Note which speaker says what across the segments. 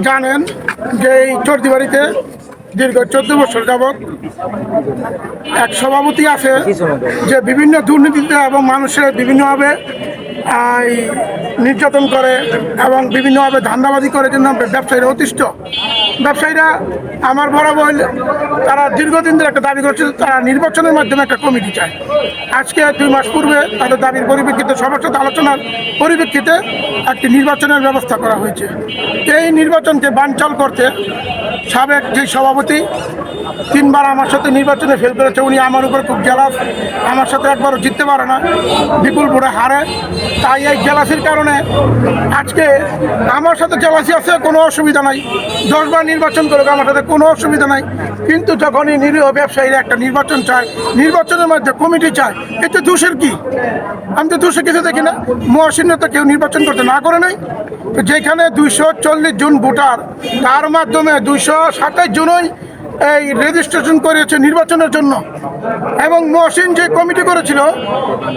Speaker 1: জানেন যে এই চর্দিবাড়িতে দীর্ঘ চোদ্দ বছর যাবৎ এক সভাপতি আছে যে বিভিন্ন দুর্নীতিতে এবং মানুষের বিভিন্নভাবে নির্যাতন করে এবং বিভিন্নভাবে ধান্দাবাজি করে জন্য ব্যবসায়ীরা অতিষ্ঠ। ব্যবসায়ীরা আমার বরাবর তারা দীর্ঘদিন ধরে একটা দাবি করছে তারা নির্বাচনের মাধ্যমে একটা কমিটি চায়। আজকে দুই মাস পূর্বে তাদের দাবির পরিপ্রেক্ষিতে সাথে আলোচনার পরিপ্রেক্ষিতে একটি নির্বাচনের ব্যবস্থা করা হয়েছে। এই নির্বাচনকে বানচাল করতে সাবেক যে সভাপতি, তিনবার আমার সাথে নির্বাচনে ফেল করেছে, উনি আমার উপর খুব জেলাস আমার সাথে একবারও জিততে পারে না। বিপুল ভোটে হারে। তাই এই জেলাসির কারণে আজকে আমার সাথে জেলাসি আছে, কোনো অসুবিধা নাই। দশবার নির্বাচন করুক, আমার সাথে কোনো অসুবিধা নাই। কিন্তু যখনই নিরীহ ব্যবসায়ীরা একটা নির্বাচন চায়, নির্বাচনের মধ্যে কমিটি চায়, এতে দোষের কি? আমি তো দোষে কিছু দেখি না। মহাশূন্য তো কেউ নির্বাচন করতে না করে নাই। যেখানে দুইশো চল্লিশ জন ভোটার, তার মাধ্যমে দুইশো সাতাশ জনই এই রেজিস্ট্রেশন করেছে নির্বাচনের জন্য। এবং মহসিন যে কমিটি করেছিল,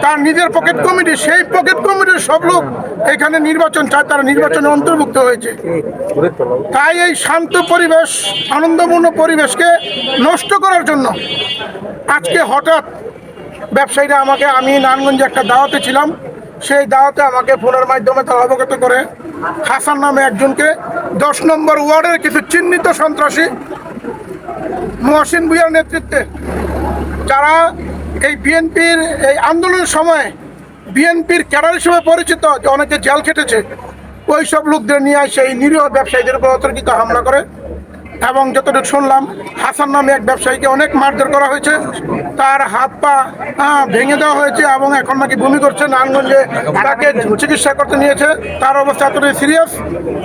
Speaker 1: তার নিজের পকেট কমিটি সেই পকেট কমিটির সব লোক এখানে নির্বাচন চায়, তারা নির্বাচনে অন্তর্ভুক্ত হয়েছে। তাই এই শান্ত পরিবেশ, আনন্দপূর্ণ পরিবেশকে নষ্ট করার জন্য আজকে হঠাৎ ব্যবসায়ীরা আমাকে, আমি নারায়ণগঞ্জে একটা দাওয়াতে ছিলাম। সেই দাওয়াতে আমাকে ফোনের মাধ্যমে তারা অবগত করে। হাসান নামে একজনকে, দশ নম্বর ওয়ার্ডের কিছু চিহ্নিত সন্ত্রাসী মহসিন ভুইয়ার নেতৃত্বে, যারা এই বিএনপির এই আন্দোলনের সময় বিএনপির ক্যাডার হিসেবে পরিচিত, যে অনেকে জেল খেটেছে ওই সব লোকদের নিয়ে সেই নিরীহ ব্যবসায়ীদের উপর অতর্কিত হামলা করে। এবং যতটুকু শুনলাম, হাসান নামে এক ব্যবসায়ীকে অনেক মারধর করা হয়েছে। তার হাত পা ভেঙে দেওয়া হয়েছে এবং এখন নাকি বমি করছে, নারায়ণগঞ্জে তাকে চিকিৎসা করতে নিয়েছে। তার অবস্থা এতটাই সিরিয়াস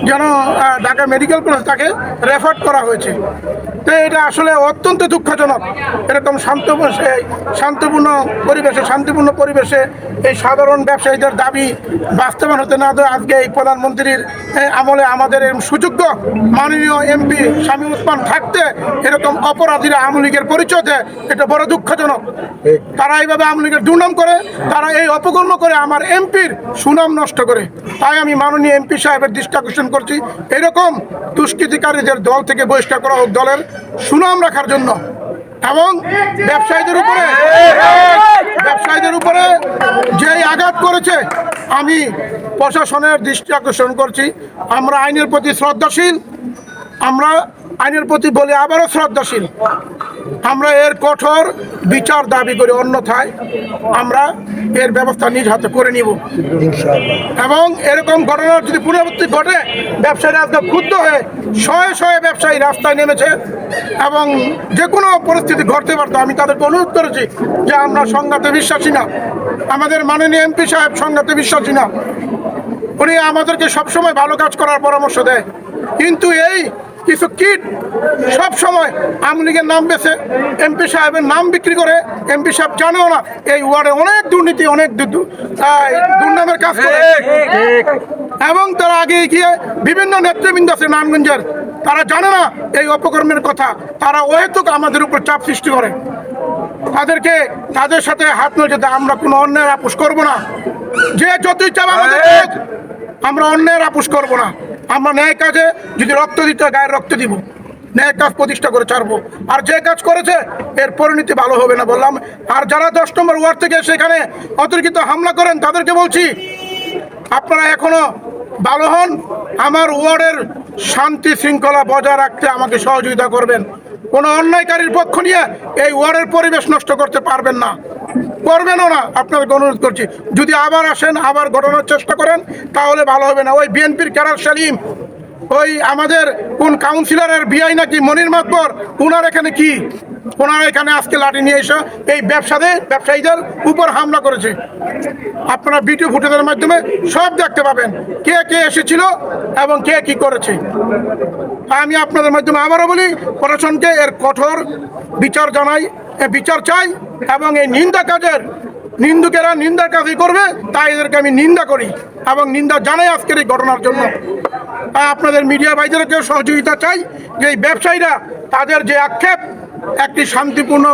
Speaker 1: যেন ঢাকা মেডিকেল কলেজ তাকে রেফার করা হয়েছে। তো এটা আসলে অত্যন্ত দুঃখজনক। এরকম শান্ত শান্তপূর্ণ পরিবেশে, শান্তিপূর্ণ পরিবেশে এই সাধারণ ব্যবসায়ীদের দাবি বাস্তবায়ন হতে না আজকে এই প্রধানমন্ত্রীর আমলে আমাদের সুযোগ্য মাননীয় এমপি স্বামী উসমান থাকতে এরকম অপরাধীরা আওয়ামী লীগের পরিচয় দেয়, এটা বড় দুঃখজনক। তারা এইভাবে আওয়ামী লীগের দুর্নাম করে, তারা এই অপকর্ম করে আমার এমপির সুনাম নষ্ট করে। তাই আমি মাননীয় এমপি সাহেবের দৃষ্টি আকর্ষণ করছি। এরকম দুষ্কৃতিকারীদের দল থেকে বহিষ্কার করা হোক দলের সুনাম রাখার জন্য এবং ব্যবসায়ীদের উপরে ব্যবসায়ীদের উপরে যে আঘাত করেছে, আমি প্রশাসনের দৃষ্টি আকর্ষণ করছি। আমরা আইনের প্রতি শ্রদ্ধাশীল, আমরা আইনের প্রতি বলি আবারও শ্রদ্ধাশীল। আমরা এর কঠোর বিচার দাবি করি অন্যথায় আমরা এর ব্যবস্থা নিজ হাতে করে নিব। এবং এরকম ঘটনার যদি পুনরাবৃত্তি ঘটে ব্যবসায়ীরা আজকে ক্ষুব্ধ হয়ে শয়ে শয়ে ব্যবসায়ী রাস্তায় নেমেছে এবং যে কোনো পরিস্থিতি ঘটতে পারতো। আমি তাদেরকে অনুরোধ করেছি যে আমরা সংঘাতে বিশ্বাসী না। আমাদের মাননীয় এমপি সাহেব সংঘাতে বিশ্বাসী না। উনি আমাদেরকে সবসময় ভালো কাজ করার পরামর্শ দেয়। কিন্তু এই কিছু কিট সব সময় আওয়ামী লীগের নাম বেছে এমপি সাহেবের নাম বিক্রি করে এমপি সাহেব জানেও না এই ওয়ার্ডে অনেক দুর্নীতি অনেক দুর্নামের কাজ করে। এবং তারা আগে গিয়ে বিভিন্ন নেতৃবৃন্দ আছে নারায়ণগঞ্জের তারা জানে না এই অপকর্মের কথা। তারা অহেতুক আমাদের উপর চাপ সৃষ্টি করে। তাদেরকে তাদের সাথে হাত নজে আমরা কোনো অন্যায় আপোষ করব না। যে যতই চাপ আমাদের আমরা অন্যায়ের আপোষ করব না। আমরা ন্যায় কাজে যদি রক্ত দিতে হয়, গায়ের রক্ত দিব। ন্যায় কাজ প্রতিষ্ঠা করে ছাড়বো। আর যে কাজ করেছে, এর পরিণতি ভালো হবে না বললাম। আর যারা দশ নম্বর ওয়ার্ড থেকে সেখানে অতর্কিত হামলা করেন, তাদেরকে বলছি, আপনারা এখনও ভালো হন। আমার ওয়ার্ডের শান্তি শৃঙ্খলা বজায় রাখতে আমাকে সহযোগিতা করবেন। কোনো অন্যায়কারীর পক্ষ নিয়ে এই ওয়ার্ডের পরিবেশ নষ্ট করতে পারবেন না। করবেনও না আপনাদেরকে অনুরোধ করছি, যদি আবার আসেন, আবার ঘটানোর চেষ্টা করেন, তাহলে ভালো হবে না। ওই বিএনপির ক্যারার সালিম, ওই আমাদের কোন কাউন্সিলরের বিআই নাকি মনির মাতবর ওনার এখানে কি? ওনারা এখানে আজকে লাঠি নিয়ে এসে এই ব্যবসাদের ব্যবসায়ীদের উপর হামলা করেছে। আপনারা ভিডিও ফুটেজের মাধ্যমে সব দেখতে পাবেন, কে কে এসেছিল এবং কে কি করেছে। আমি আপনাদের মাধ্যমে আবারও বলি, প্রশাসনকে এর কঠোর বিচার জানাই বিচার চাই। এবং এই নিন্দা কাজের নিন্দুকেরা নিন্দার কাজই করবে তাই এদেরকে আমি নিন্দা করি এবং নিন্দা জানাই আজকের এই ঘটনার জন্য। আপনাদের মিডিয়া ভাইদেরকেও সহযোগিতা চাই যে এই ব্যবসায়ীরা তাদের যে আক্ষেপ একটি শান্তিপূর্ণ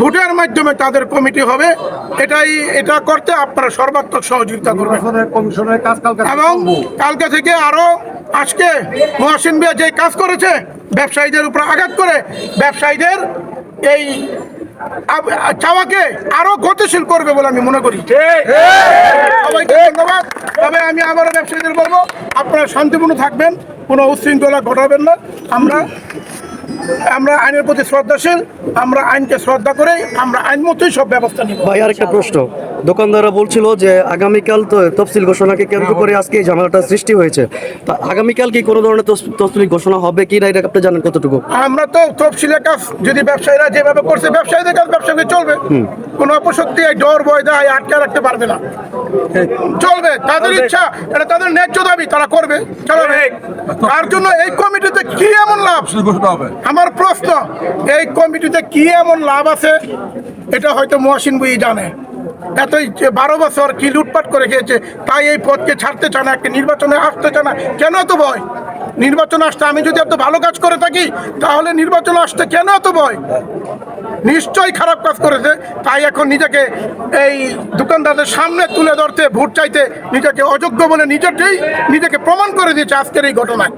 Speaker 1: ভোটের মাধ্যমে তাদের কমিটি হবে এটাই এটা করতে আপনারা সর্বাত্মক সহযোগিতা করবেন। এবং কালকে থেকে আরও আজকে মহাসিন বিয়া যে কাজ করেছে ব্যবসায়ীদের উপর আঘাত করে ব্যবসায়ীদের এই চাওয়াকে আরও গতিশীল করবে বলে আমি মনে করি। সবাইকে ধন্যবাদ। তবে আমি আবারও ব্যবসায়ীদের বলব আপনারা শান্তিপূর্ণ থাকবেন কোনো উচ্ছৃঙ্খলা ঘটাবেন না। আমরা আমরা আইনের প্রতি শ্রদ্ধাশীল আমরা আইনকে শ্রদ্ধা করে আমরা আইন মতোই সব ব্যবস্থা নিব।
Speaker 2: ভাই আরেকটা প্রশ্ন। দোকানদাররা বলছিল যে আগামীকাল তো তফসিল ঘোষণাকে কেন্দ্র করে আজকে এই ঝামেলাটা সৃষ্টি হয়েছে। তা আগামীকাল কি কোনো ধরনের তফ- তফসিল ঘোষণা হবে কি না এটা আপনি জানেন কতটুকু?
Speaker 1: আমরা তো তফসিলের কাজ যদি ব্যবসায়ীরা যেভাবে করছে ব্যবসায়ীদের কাজ ব্যবসায়ী চলবে। কোনো অপশক্তি এই ডর ভয় দেয় আটকে রাখতে পারবে না। চলবে তাদের ইচ্ছা এটা তাদের ন্যায্য দাবি তারা করবে। চলবে তার জন্য এই কমিটিতে কি এমন লাভ?
Speaker 3: ঘোষণা হবে।
Speaker 1: আমার প্রশ্ন এই কমিটিতে কি এমন লাভ আছে? এটা হয়তো মহাসিন বুই জানে। এতই বারো বছর কি লুটপাট করে খেয়েছে, তাই এই পদকে ছাড়তে চায় না একটা নির্বাচনে আসতে চায় না। কেন এত ভয়? নির্বাচন আসতে আমি যদি এত ভালো কাজ করে থাকি, তাহলে নির্বাচন আসতে কেন এত ভয়? নিশ্চয়ই খারাপ কাজ করেছে, তাই এখন নিজেকে এই দোকানদারদের সামনে তুলে ধরতে, ভোট চাইতে নিজেকে অযোগ্য বলে নিজেরটাই নিজেকে প্রমাণ করে দিয়েছে আজকের এই ঘটনায়।